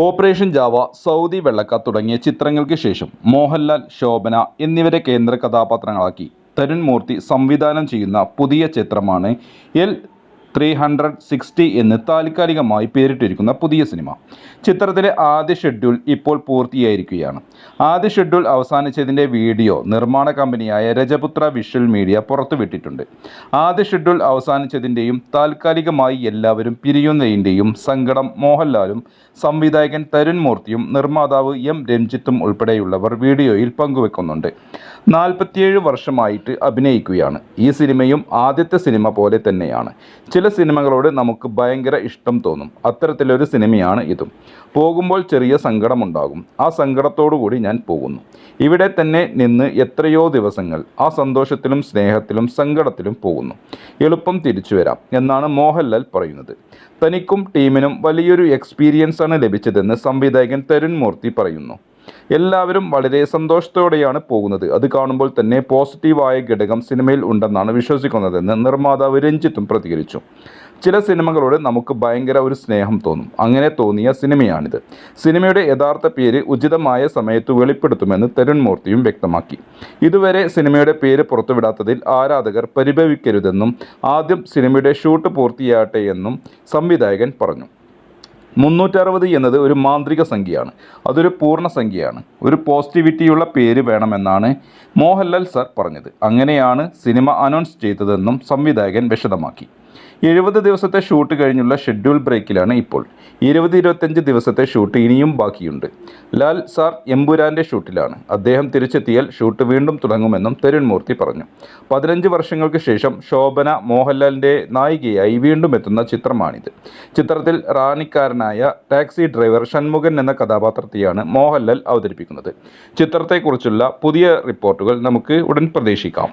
Operation Java Saudi വെള്ളക്ക തുടങ്ങിയ ചിത്രങ്ങൾക്ക് ശേഷം മോഹൻലാൽ ശോഭന എന്നിവരെ കേന്ദ്ര കഥാപാത്രങ്ങളാക്കി. തരുൺ മൂർത്തി സംവിധാനം ചെയ്യുന്ന പുതിയ ചിത്രമാണ് എൽ ത്രീ ഹൺഡ്രഡ് സിക്സ്റ്റി എന്ന് താൽക്കാലികമായി പേരിട്ടിരിക്കുന്ന പുതിയ സിനിമ. ചിത്രത്തിലെ ആദ്യ ഷെഡ്യൂൾ ഇപ്പോൾ പൂർത്തിയായിരിക്കുകയാണ്. ആദ്യ ഷെഡ്യൂൾ അവസാനിച്ചതിന്റെ വീഡിയോ നിർമ്മാണ കമ്പനിയായ രജപുത്ര വിഷ്വൽ മീഡിയ പുറത്തുവിട്ടിട്ടുണ്ട്. ആദ്യ ഷെഡ്യൂൾ അവസാനിച്ചതിന്റെയും താൽക്കാലികമായി എല്ലാവരും പിരിയുന്നതിന്റെയും സങ്കടം മോഹൻലാലും സംവിധായകൻ തരുൺ മൂർത്തിയും നിർമ്മാതാവ് എം രഞ്ജിത്തും ഉൾപ്പെടെയുള്ളവർ വീഡിയോയിൽ പങ്കുവെക്കുന്നുണ്ട്. നാൽപ്പത്തിയേഴ് വർഷമായിട്ട് അഭിനയിക്കുകയാണ്. ഈ സിനിമയും ആദ്യത്തെ സിനിമ പോലെ തന്നെയാണ്. ചില സിനിമകളോട് നമുക്ക് ഭയങ്കര ഇഷ്ടം തോന്നും. അത്തരത്തിലൊരു സിനിമയാണ് ഇതും. പോകുമ്പോൾ ചെറിയ സങ്കടമുണ്ടാകും. ആ കൂടി ഞാൻ പോകുന്നു. ഇവിടെ തന്നെ നിന്ന് എത്രയോ ദിവസങ്ങൾ ആ സന്തോഷത്തിലും സ്നേഹത്തിലും സങ്കടത്തിലും പോകുന്നു. എളുപ്പം തിരിച്ചു വരാം എന്നാണ് മോഹൻലാൽ പറയുന്നത്. തനിക്കും ടീമിനും വലിയൊരു എക്സ്പീരിയൻസാണ് ലഭിച്ചതെന്ന് സംവിധായകൻ തരുൺ മൂർത്തി പറയുന്നു. എല്ലാവരും വളരെ സന്തോഷത്തോടെയാണ് പോകുന്നത്. അത് കാണുമ്പോൾ തന്നെ പോസിറ്റീവായ ഘടകം സിനിമയിൽ ഉണ്ടെന്നാണ് വിശ്വസിക്കുന്നതെന്ന് നിർമ്മാതാവ് രഞ്ജിത്തും പ്രതികരിച്ചു. ചില സിനിമകളോട് നമുക്ക് ഭയങ്കര ഒരു സ്നേഹം തോന്നും. അങ്ങനെ തോന്നിയ സിനിമയാണിത്. സിനിമയുടെ യഥാർത്ഥ പേര് ഉചിതമായ സമയത്ത് വെളിപ്പെടുത്തുമെന്ന് തരുൺ മൂർത്തിയും വ്യക്തമാക്കി. ഇതുവരെ സിനിമയുടെ പേര് പുറത്തുവിടാത്തതിൽ ആരാധകർ പരിഭവിക്കരുതെന്നും ആദ്യം സിനിമയുടെ ഷൂട്ട് പൂർത്തിയാകട്ടെ എന്നും സംവിധായകൻ പറഞ്ഞു. മുന്നൂറ്ററുപത് എന്നത് ഒരു മാന്ത്രിക സംഖ്യയാണ്. അതൊരു പൂർണ സംഖ്യയാണ്. ഒരു പോസിറ്റിവിറ്റിയുള്ള പേര് വേണമെന്നാണ് മോഹൻലാൽ സർ പറഞ്ഞത്. അങ്ങനെയാണ് സിനിമ അനൗൺസ് ചെയ്തതെന്നും സംവിധായകൻ വിശദമാക്കി. എഴുപത് ദിവസത്തെ ഷൂട്ട് കഴിഞ്ഞുള്ള ഷെഡ്യൂൾ ബ്രേക്കിലാണ് ഇപ്പോൾ. ഇരുപത് ഇരുപത്തഞ്ച് ദിവസത്തെ ഷൂട്ട് ഇനിയും ബാക്കിയുണ്ട്. ലാൽ സാർ എമ്പുരാന്റെ ഷൂട്ടിലാണ്. അദ്ദേഹം തിരിച്ചെത്തിയാൽ ഷൂട്ട് വീണ്ടും തുടങ്ങുമെന്നും തരുൺ മൂർത്തി പറഞ്ഞു. പതിനഞ്ച് വർഷങ്ങൾക്ക് ശേഷം ശോഭന മോഹൻലാലിന്റെ നായികയായി വീണ്ടും എത്തുന്ന ചിത്രമാണിത്. ചിത്രത്തിൽ റാണിക്കാരനായ ടാക്സി ഡ്രൈവർ ഷൺമുഖൻ എന്ന കഥാപാത്രത്തെയാണ് മോഹൻലാൽ അവതരിപ്പിക്കുന്നത്. ചിത്രത്തെക്കുറിച്ചുള്ള പുതിയ റിപ്പോർട്ടുകൾ നമുക്ക് ഉടൻ പ്രതീക്ഷിക്കാം.